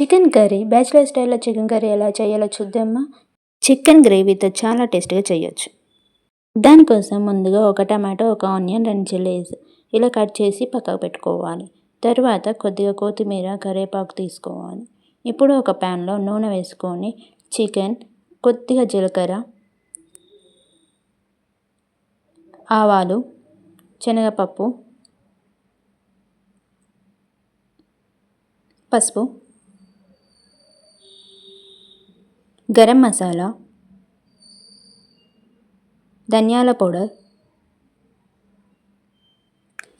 Chicken curry bachelor స్టైల్లో chicken curry ఎలా చేయాలో చూద్దామా? చికెన్ గ్రేవీతో చాలా టేస్ట్గా చేయొచ్చు. దానికోసం ముందుగా ఒక టమాటో ఒక ఆనియన్ రెండు చిల్లీస్ ఇలా కట్ చేసి పక్కకు పెట్టుకోవాలి. తర్వాత కొద్దిగా కొత్తిమీర కరివేపాకు తీసుకోవాలి. ఇప్పుడు ఒక ప్యాన్లో నూనె వేసుకొని చికెన్ కొద్దిగా జీలకర్ర ఆవాలు శనగపప్పు పసుపు గరం మసాలా ధనియాల పౌడర్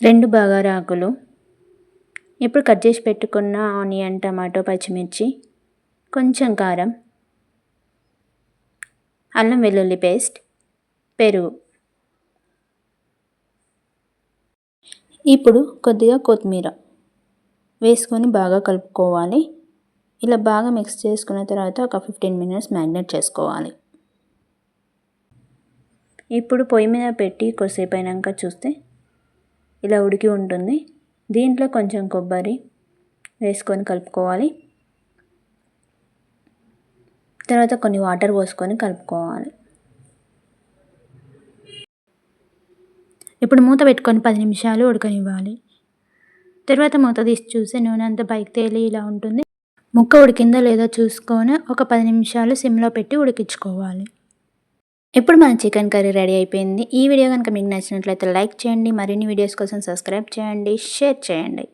రెండు బగారా ఆకులు. ఇప్పుడు కట్ చేసి పెట్టుకున్న ఆనియన్ టమాటో పచ్చిమిర్చి కొంచెం కారం అల్లం వెల్లుల్లి పేస్ట్ పెరుగు. ఇప్పుడు కొద్దిగా కొత్తిమీర వేసుకొని బాగా కలుపుకోవాలి. ఇలా బాగా మిక్స్ చేసుకున్న తర్వాత ఒక ఫిఫ్టీన్ మినిట్స్ మ్యాగ్నేట్ చేసుకోవాలి. ఇప్పుడు పొయ్యి మీద పెట్టి కొద్దిసేపు అయినాక చూస్తే ఇలా ఉడికి ఉంటుంది. దీంట్లో కొంచెం కొబ్బరి వేసుకొని కలుపుకోవాలి. తర్వాత కొన్ని వాటర్ పోసుకొని కలుపుకోవాలి. ఇప్పుడు మూత పెట్టుకొని పది నిమిషాలు ఉడకనివ్వాలి. తర్వాత మూత తీసి చూసి నూనె అంతా పైకి తేలి ఇలా ఉంటుంది. ముక్క ఉడికిందో లేదో చూసుకొని ఒక పది నిమిషాలు సిమ్లో పెట్టి ఉడికించుకోవాలి. ఇప్పుడు మన చికెన్ కర్రీ రెడీ అయిపోయింది. ఈ వీడియో కనుక మీకు నచ్చినట్లయితే లైక్ చేయండి మరిన్ని వీడియోస్ కోసం సబ్స్క్రైబ్ చేయండి షేర్ చేయండి.